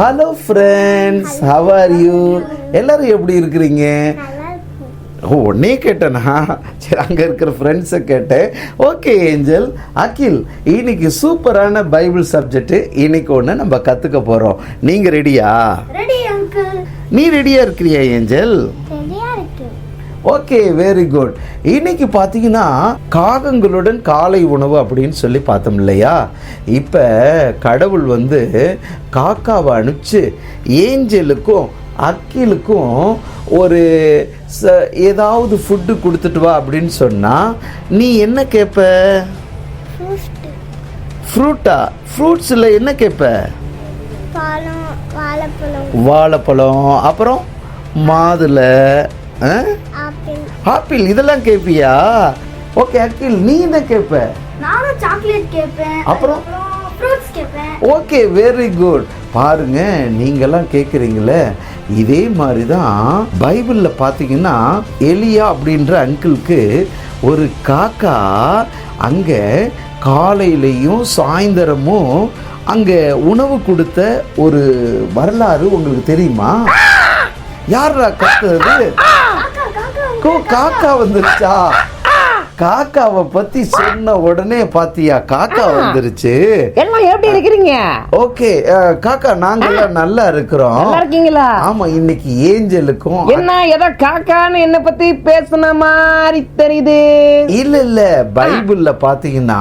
Hello friends how are you எல்லாரும் எப்படி இருக்கிறீங்க? ஓ உடனே கேட்டேனா? சரி அங்கே இருக்கிற ஃப்ரெண்ட்ஸை கேட்டேன். ஓகே ஏஞ்சல் அகில் இன்னைக்கு சூப்பரான பைபிள் சப்ஜெக்ட் இன்னைக்கு ஒன்று நம்ம கற்றுக்க போகிறோம் நீங்கள் ரெடியா நீ ரெடியாக இருக்கிறியா ஏஞ்சல் ஓகே வெரி குட் இன்னைக்கு பார்த்தீங்கன்னா காகங்களுடன் காலை உணவு அப்படின்னு சொல்லி பார்த்தோம் இல்லையா? இப்போ கடவுள் வந்து காக்காவை அனுப்பிச்சு ஏஞ்சலுக்கும் அக்கிலுக்கும் ஒரு ச ஏதாவது ஃபுட்டு கொடுத்துட்டு வா அப்படின்னு சொன்னால் நீ என்ன கேட்ப ஃப்ரூட் ஃப்ரூட்டா ஃப்ரூட்ஸில் என்ன கேட்ப பழம் வாழைப்பழம். அப்புறம் மாதுளை ஆப்பிள் இதெல்லாம் கேட்பியா ஓகே அக்கில் நீ என்ன கேட்ப நானும் சாக்லேட் கேட்பேன் அப்புறம்? ஃப்ரூட்ஸ் கேட்பேன் ஓகே வெரி குட். பாருங்க நீங்கெல்லாம் கேட்குறீங்களே இதே மாதிரி தான் பைபிளில் பார்த்தீங்கன்னா எலியா அப்படின்ற அங்கிளுக்கு ஒரு காக்கா அங்கே காலையிலையும் சாயந்தரமும் அங்கே உணவு கொடுத்த ஒரு வரலாறு உங்களுக்கு தெரியுமா? யாரா கத்துறது காக்கா கோ காக்கா வந்துருச்சா? காக்காவை பத்தி சொன்ன உடனே பாத்தியா? காக்கா வந்துருச்சு. எல்லாம் எப்படி இருக்கிறீங்க? ஓகே காக்கா நாங்கெல்லாம் நல்லா இருக்கிறோம். நல்லா இருக்கீங்களா? ஆமா இன்னைக்கு ஏஞ்சலுக்கும் என்ன ஏதோ காக்கான்னு என்ன பத்தி பேசுன மாதிரி தெரியுது. இல்ல இல்ல பைபிள்ல பாத்தீங்கன்னா.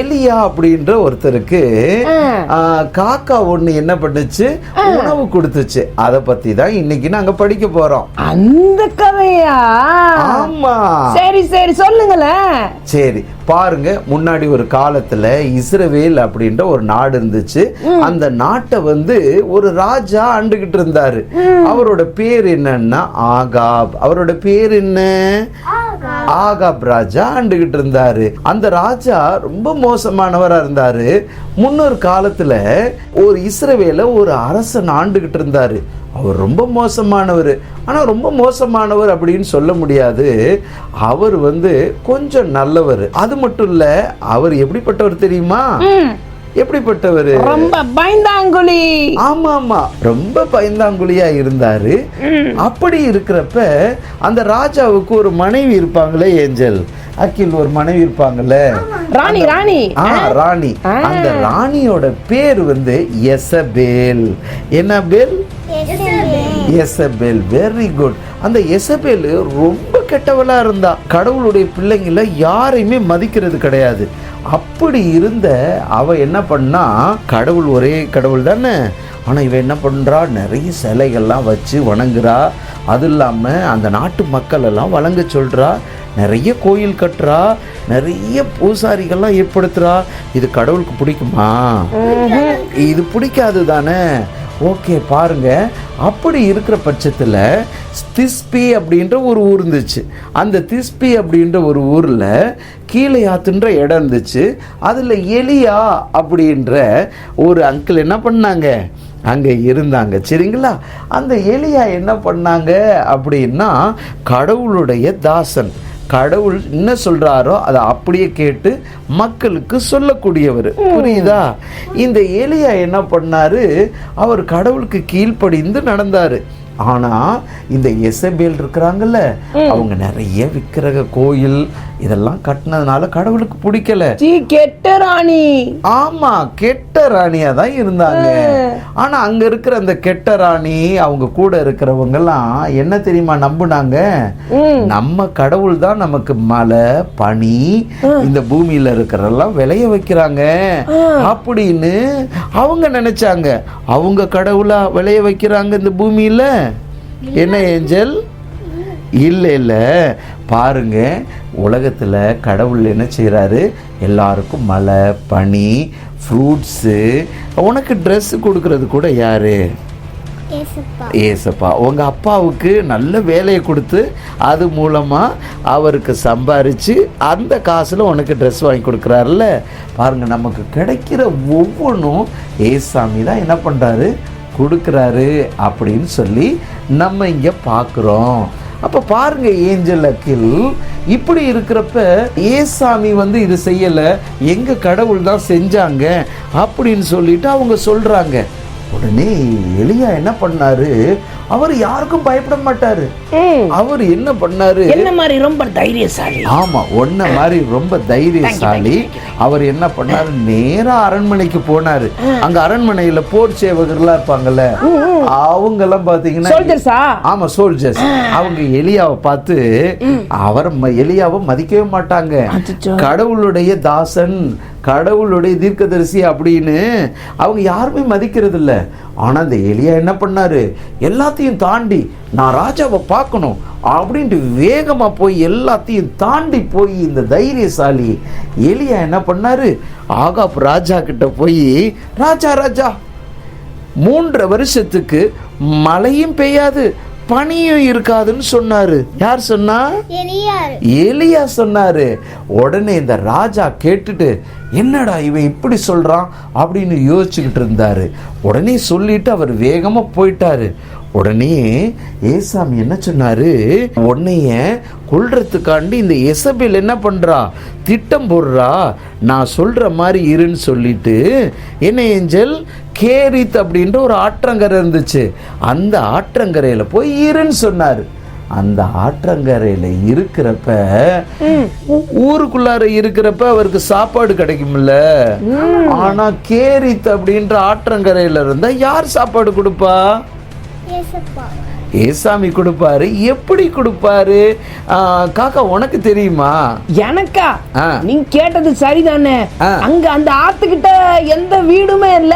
எலியா அப்படின்ற ஒருத்தருக்கு காக்கா ஒண்ணு என்ன பண்ணுச்சு? உணவு கொடுத்துச்சு. அத பத்தி தான் இன்னைக்கு நாங்க படிக்க போறோம். அந்த கதையா? ஆமா. சரி சரி சொல்லுங்களேன் சரி பாருங்க முன்னாடி ஒரு காலத்துல இஸ்ரவேல் அப்படின்ற ஒரு நாடு இருந்துச்சு. அந்த நாட்டை வந்து ஒரு ராஜா ஆண்டுகிட்டு இருந்தாரு. அவரோட பேர் என்னன்னா ஆகாப். அவரோட பேர் என்ன? ஆகாப் ராஜா ஆண்டுகிட்டு இருந்தாரு. அந்த ராஜா ரொம்ப மோசமானவரா இருந்தாரு. முன்னொரு காலத்துல ஒரு இஸ்ரவேல ஒரு அரசன் ஆண்டுகிட்டு இருந்தாரு. அவர் ரொம்ப மோசமானவர். ஆனா ரொம்ப மோசமானவர் அப்படின்னு சொல்ல முடியாது. அவர் வந்து கொஞ்சம் நல்லவர். அது மட்டும் இல்லை அவர் எப்படிப்பட்டவர் தெரியுமா? எப்படிப்பட்டவர்? ரொம்ப பயந்தாங்குழி. ஆமா ஆமா ரொம்ப பயந்தாங்குழியா இருந்தாரு. அப்படி இருக்கிறப்ப அந்த ராஜாவுக்கு ஒரு மனைவி இருப்பாங்களே ஏஞ்சல். அகில் ஒரு மனைவி இருப்பாங்கல்ல? ராணி ராணி. ஆ ராணி. அந்த ராணியோட பேர் வந்து எசபேல் என்ன பேல்? எசபேல் வெரி குட் அந்த எசபேல் ரொம்ப கெட்டவளா இருந்தா. கடவுளுடைய பிள்ளைங்கள யாரையுமே மதிக்கிறது கிடையாது. அப்படி இருந்த அவ என்ன பண்ணா கடவுள் ஒரே கடவுள் தானே? ஆனா இவ என்ன பண்றா? நிறைய சிலைகள்லாம் வச்சு வணங்குறா. அது இல்லாம அந்த நாட்டு மக்கள் எல்லாம் வணங்க சொல்றா. நிறைய கோயில் கட்டுறா. நிறைய பூசாரிகள்லாம் ஏற்படுத்துறா. இது கடவுளுக்கு பிடிக்குமா? இது பிடிக்காது தானே? ஓகே பாருங்க. அப்படி இருக்கிற பட்சத்தில் திஸ்பி அப்படின்ற ஒரு ஊர் இருந்துச்சு. அந்த திஸ்பி அப்படின்ற ஒரு ஊரில் கீழே ஆத்துன்ற இடம் இருந்துச்சு. அதில் எலியா அப்படின்ற ஒரு அங்கிள் என்ன பண்ணாங்க? அங்கே இருந்தாங்க. சரிங்களா? அந்த எலியா என்ன பண்ணாங்க அப்படின்னா கடவுளுடைய தாசன். கடவுள் என்ன சொல்றாரோ அதை அப்படியே கேட்டு மக்களுக்கு சொல்லக்கூடியவர். புரியுதா? இந்த எலியா என்ன பண்ணாரு? அவர் கடவுளுக்கு கீழ்ப்படிந்து நடந்தாரு. ஆனா இந்த எசபேல் இருக்கிறாங்கல்ல அவங்க நிறைய விக்கிரக கோயில் இதெல்லாம் கட்டினதுனால கடவுளுக்கு பிடிக்கல. கெட்ட ராணி. ஆமா கெட்ட ராணியா தான் இருந்தாங்க. ஆனா அங்க இருக்கிற அந்த கெட்ட ராணி அவங்க கூட இருக்கிறவங்க எல்லாம் என்ன தெரியுமா நம்புனாங்க? நம்ம கடவுள் தான் நமக்கு மழை பனி இந்த பூமியில இருக்கிறதெல்லாம் விளைய வைக்கிறாங்க. அப்படின்னு அவங்க நினைச்சாங்க. அவங்க கடவுளா விளைய வைக்கிறாங்க இந்த பூமியில? என்ன ஏஞ்சல்? இல்லை இல்லை. பாருங்க உலகத்தில் கடவுள் என்ன செய்கிறாரு எல்லாருக்கும் மழை பனி ஃப்ரூட்ஸு உனக்கு ட்ரெஸ் கொடுக்கறது கூட யாரு? ஏசப்பா. ஏசப்பா. உங்கள் அப்பாவுக்கு நல்ல வேலையை கொடுத்து அது மூலமாக அவருக்கு சம்பாரித்து அந்த காசில் உனக்கு ட்ரெஸ் வாங்கி கொடுக்குறாருல்ல. பாருங்கள் நமக்கு கிடைக்கிற ஒவ்வொன்றும் ஏசாமி தான் என்ன பண்ணுறாரு கொடுக்குறாரு அப்படின்னு சொல்லி நம்ம இங்கே பார்க்குறோம் அப்போ பாருங்க ஏஞ்சல் அக்கில் இப்படி இருக்கிறப்ப ஏசாமி வந்து இது செய்யலை. எங்கள் கடவுள் தான் செஞ்சாங்க அப்படின்னு சொல்லிட்டு அவங்க சொல்கிறாங்க உடனே எலியா என்ன பண்ணாரு? அவர் யாருக்கும் பயப்பட மாட்டாரு. அவர் என்ன பண்ணாரு? என்ன மாதிரி ரொம்ப தைரியசாலி. ஆமா ஒன்ன மாதிரி ரொம்ப தைரியசாலி. அவர் என்ன பண்ணாரு? நேரா அரண்மனைக்கு போனாரு. அங்க அரண்மனையில போர் சேவகர்லாம் இருப்பாங்கல்ல அவங்க எல்லாம் பாத்தீங்கன்னா ஆமா சோல்ஜர்ஸ் அவங்க எலியாவை பார்த்து அவர் எலியாவை மதிக்கவே மாட்டாங்க. கடவுளுடைய தாசன் கடவுளுடைய தீர்க்கதரிசி அப்படின்னு அவங்க யாருமே மதிக்கிறது இல்லை ஆனால் அந்த எலியா என்ன பண்ணார்? எல்லாத்தையும் தாண்டி நான் ராஜாவை பார்க்கணும். அப்படின்ட்டு வேகமாக போய் எல்லாத்தையும் தாண்டி போய் இந்த தைரியசாலி எலியா என்ன பண்ணார்? ஆகாப் ராஜா கிட்ட போய் ராஜா ராஜா மூன்றரை வருஷத்துக்கு மழையும் பெய்யாது பனியும் இருக்காதுன்னு சொன்னாரு. யார் சொன்னா? எலியா சொன்னாரு. உடனே இந்த ராஜா கேட்டுட்டு என்னடா இவன் இப்படி சொல்றான்? அப்படின்னு யோசிச்சுக்கிட்டு இருந்தாரு. உடனே சொல்லிட்டு அவர் வேகமா போயிட்டாரு. உடனே ஏசாமி என்ன சொன்னாரு? உன்னைய கொல்றதுக்காண்டி இந்த எசபேல் என்ன பண்றா? திட்டம் போடுறா? நான் சொல்ற மாதிரி இருன்னு சொல்லிட்டு என்ன ஏஞ்சல் கேரித் அப்படின்ற ஒரு ஆற்றங்கரை இருந்துச்சு. அந்த ஆற்றங்கரையில போய் இருன்னு சொன்னாரு. அந்த ஆற்றங்கரையில இருக்கிறப்ப ஊருக்குள்ளார இருக்கிறப்ப அவருக்கு சாப்பாடு கிடைக்கும்ல. ஆனா கேரித் அப்படின்ற ஆற்றங்கரையில இருந்தா யார் சாப்பாடு கொடுப்பா? ஏசப்பா. ஏசாமி கொடுப்பாரு. எப்படி கொடுப்பாரு? காக்கா உனக்கு தெரியுமா? எனக்கா. நீங்க கேட்டது சரிதானே. அங்க அந்த ஆத்துக்கிட்ட எந்த வீடுமே இல்ல.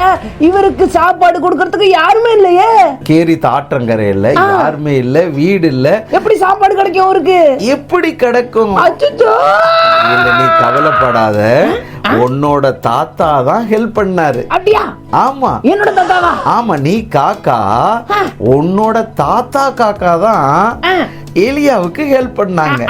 இவருக்கு சாப்பாடு கொடுக்கறதுக்கு யாருமே இல்லையே. கேரித் ஆற்றங்கரையில யாருமே இல்ல வீடு இல்ல. எப்படி சாப்பாடு கிடைக்கும் அவருக்கு? எப்படி கிடைக்கும்? இல்ல நீ கவலைப்படாத. உன்னோட தாத்தா தான் ஹெல்ப் பண்ணாரு. அப்படியா? ஆமா. என்னோட தாத்தாவா? ஆமா நீ காக்கா உன்னோட தாத்தா காக்கா தான். எலியாவுக்கு ஹெல்ப் பண்ணாங்க.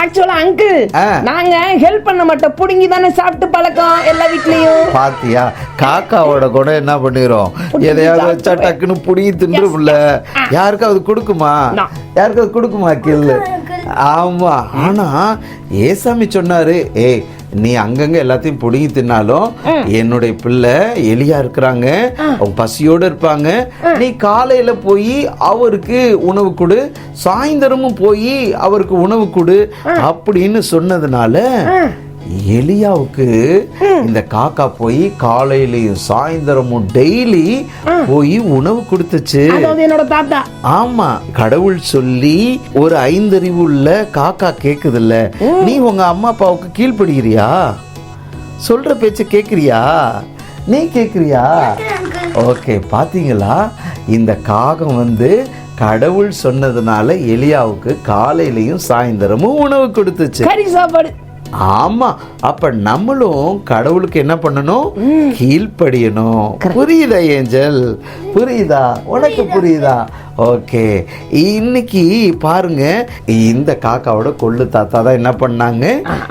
ஆக்சுவலா அங்கிள். நாங்க ஹெல்ப் பண்ண மாட்டோம். புடுங்கி தானே சாப்பிட்டு பழக்கம் எல்லா வீட்லயும். பாத்தியா காக்காவோட குணம் என்ன பண்ணிரும்? எதையாவது வச்சா டக்குன்னு புடிங்கி தின்றும்ல யாருக்காவது கொடுக்குமா. யாருக்காவது கொடுக்குமா கில்லு ஆமா ஆனா ஏசாமி சொன்னாரு ஏய் நீ அங்கங்க எல்லாத்தையும் புடுங்கி தின்னாலும் என்னுடைய பிள்ளை எலியா இருக்கிறாங்க. அவங்க பசியோட இருப்பாங்க. நீ காலையில போய் அவருக்கு உணவு கொடு. சாயந்தரமும் போய் அவருக்கு உணவு கொடு அப்படின்னு சொன்னதுனால எலியாவுக்கு இந்த காக்கா போய் காலையிலயும் சாயந்தரமும் டெய்லி போய் உணவு கொடுத்துச்சு. என்னோட தாத்தா. ஆமா கடவுள் சொல்லி ஒரு ஐந்தறிவு உள்ள காக்கா கேக்குதுல்ல. நீ உங்க அம்மா அப்பாவுக்கு கீழ்ப்படுகிறியா? சொல்ற பேச்ச கேக்குறியா? நீ கேக்குறியா? ஓகே பாத்தீங்களா? இந்த காகம் வந்து கடவுள் சொன்னதுனால எலியாவுக்கு காலையிலயும் சாயந்தரமும் உணவு கொடுத்துச்சு. கறி சாப்பாடு. ஆமா அப்ப நம்மளும் கடவுளுக்கு என்ன பண்ணணும்? கீழ்ப்படியணும். புரியுதா ஏஞ்சல்? புரியுதா? உனக்கு புரியுதா ஓகே. இன்னைக்கு பாருங்க இந்த காக்காவோட கொள்ளு தாத்தா தான் என்ன பண்ணாங்க?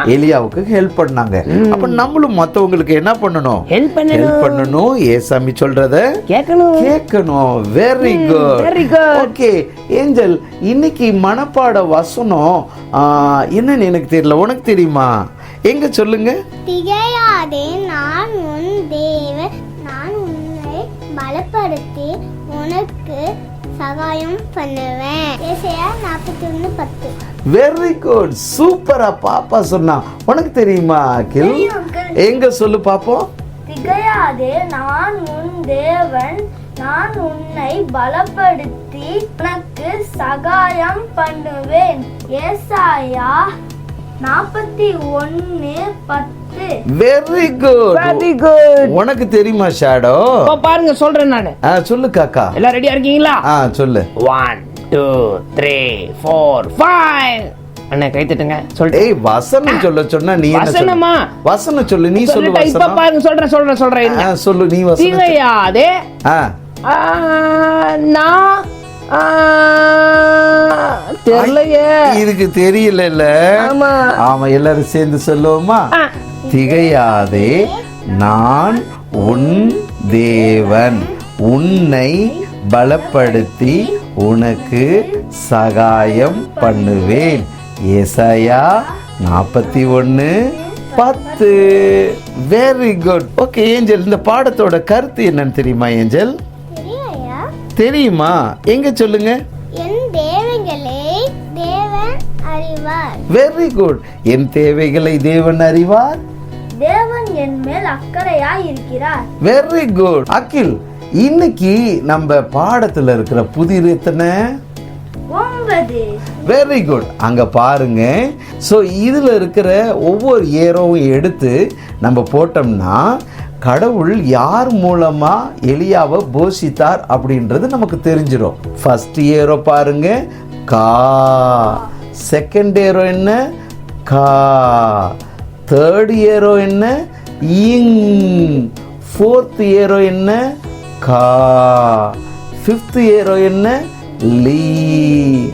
எலியாவுக்கு ஹெல்ப் பண்ணாங்க. அப்ப நம்மளும் மத்தவங்களுக்கு என்ன பண்ணணும்? ஹெல்ப் பண்ணணும். ஹெல்ப் பண்ணணும். ஏசாமி சொல்றத கேட்கணும். கேட்கணும். Very good. ஓகே. ஏஞ்சல் இன்னைக்கு மனப்பாட வசனம் என்னன்னு எனக்கு தெரியல. உனக்கு தெரியுமா? எங்க சொல்லுங்க? திகையாதே நான் உன் தேவன். நான் உன்னை பலப்படுத்தி உனக்கு சகாயம் பண்ணுவேன். ஏசையா நாற்பத்தி ஒன்று பத்து வெரி குட் சூப்பரா பாப்பா சொன்னா. உனக்கு தெரியுமா அகில். எங்க சொல்லு பாப்போம்? திகையாதே நான் உன் தேவன். நான் உன்னை பலப்படுத்தி உனக்கு சகாயம் பண்ணுவேன். ஏசாயா நாற்பத்தி ஒன்று பத்து. வெரி குட் வெரி குட் உனக்கு தெரியுமா ஷாடோ பாருங்க சொல்றேன் நானு. ஆ சொல்லு காக்கா. எல்லாம் ரெடியா இருக்கீங்களா? ஆ சொல்லு. One two three four five அண்ணா கை தட்டுங்க. சொல்லிட்டு ஏய் வசனம் சொல்ல சொன்னா நீ? வசனமா? வசனம் சொல்லு நீ சொல்லு சொல்லிட்டேன், இப்ப வசனம். பாருங்க சொல்றேன் சொல்றேன் சொல்றேன். ஆ, சொல்லு நீ வசனம். திகையாதே. ஆ. நான் தெரியலையே. இதுக்கு தெரியல ஆமா. ஆமா எல்லாரும் சேர்ந்து சொல்லுவோமா. திகையாதே நான் உன் தேவன். உன்னை பலப்படுத்தி உனக்கு சகாயம் பண்ணுவேன். ஏசாயா நாற்பத்தி ஒன்று பத்து. வெரி குட் ஓகே ஏஞ்சல் இந்த பாடத்தோட கருத்து என்னன்னு தெரியுமா ஏஞ்சல்? தெரியுமா? எங்க சொல்லுங்க? வெரி குட் என் தேவைகளை தேவன் அறிவார். தேவன் என் மேல் அக்கறையாய் இருக்கிறார் வெரி குட் அகில் இன்னைக்கு நம்ம பாடத்துல இருக்கிற புதிர் எத்தனை? ஒன்பது. வெரி குட் அங்க பாருங்க. ஸோ இதுல இருக்கிற ஒவ்வொரு ஏரோவும் எடுத்து நம்ம போட்டோம்னா கடவுள் யார் மூலமா எலியாவை போஷித்தார் அப்படின்றது நமக்கு தெரிஞ்சிடும் ஃபர்ஸ்ட் ஏரோ பாருங்க. கா. செகண்ட் ஏரோ என்ன? கா. தேர்ட் ஏரோ என்ன? இங் ஃபோர்த் ஏரோ என்ன? கா ஃபிஃப்த் ஏரோ என்ன? லீ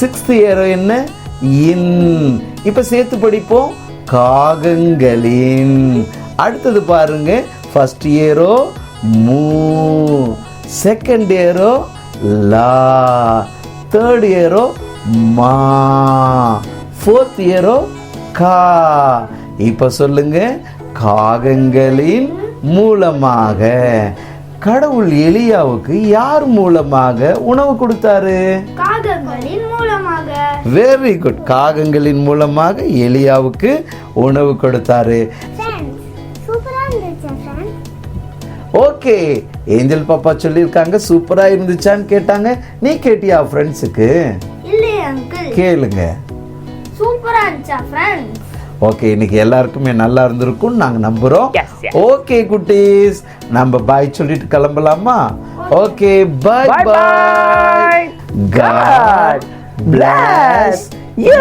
சிக்ஸ்த் ஏரோ என்ன? இன் இப்போ சேர்த்து படிப்போம். காகங்களின். அடுத்தது பாருங்க. ஃபர்ஸ்ட் ஏரோ மூ. செகண்ட் ஏரோ லா. தேர்ட் ஏரோ மா. ஃபோர்த் ஏரோ கா. இப்ப சொல்லுங்க காகங்களின் மூலமாக. கடவுள் எலியாவுக்கு யார் மூலமாக உணவு கொடுத்தாரு? வெரி குட் காகங்களின் மூலமாக எலியாவுக்கு உணவு கொடுத்தாரு. ஓகே ஏஞ்சல் பாப்பா சொல்லியிருக்காங்க சூப்பரா இருந்துச்சான்னு கேட்டாங்க. நீ கேட்டியா ஃப்ரெண்ட்ஸுக்கு கேளுங்க. சூப்பரா இருந்துச்சா ஃப்ரெண்ட்ஸ் ஓகே இன்னைக்கு எல்லாருக்குமே நல்லா இருந்திருக்கும் நாங்க நம்புறோம். Yes, yes. ஓகே குட்டீஸ் நம்ம பாய் சொல்லிட்டு கிளம்பலாமா? Okay bye bye. God bless bless you